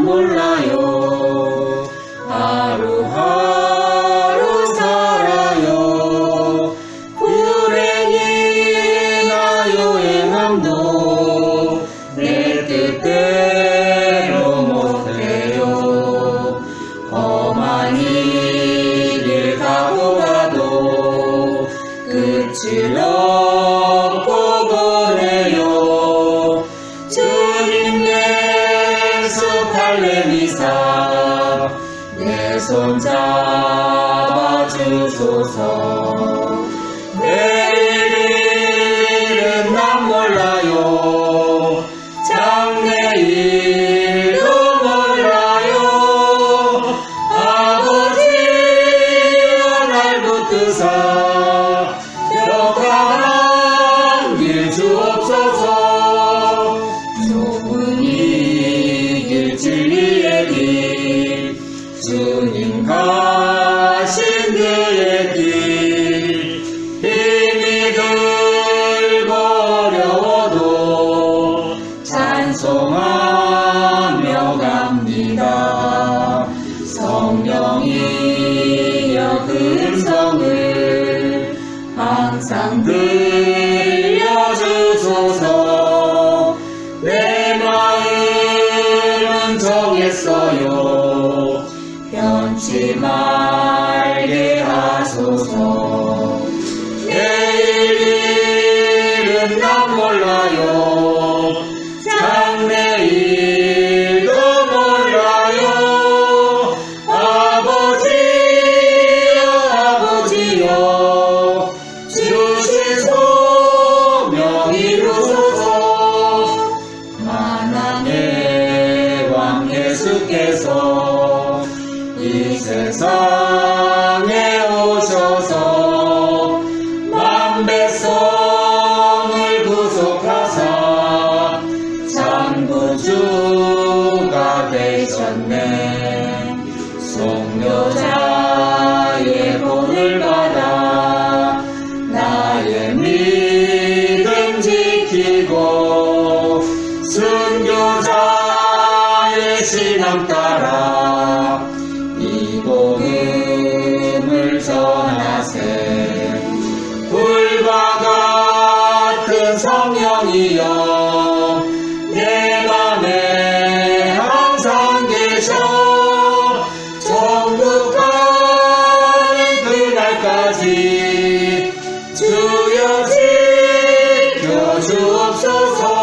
몰라요. 할렐리사. 내 손 잡아주소서. 그 음성을 항상 들려주소서. 내 마음은 정했어요. 변치 말게 하소서 예수께서 이 세상에 오셔서 만백성을 구속하사 장구주가 되셨네. 속료자의 본을 받아 나의 믿음 지키고 순교자 의 신앙 따라 이 복음을 전하세. 불과 같은 성령이여 내 맘에 항상 계셔. 가는 그날까지 주여 지켜 주옵소서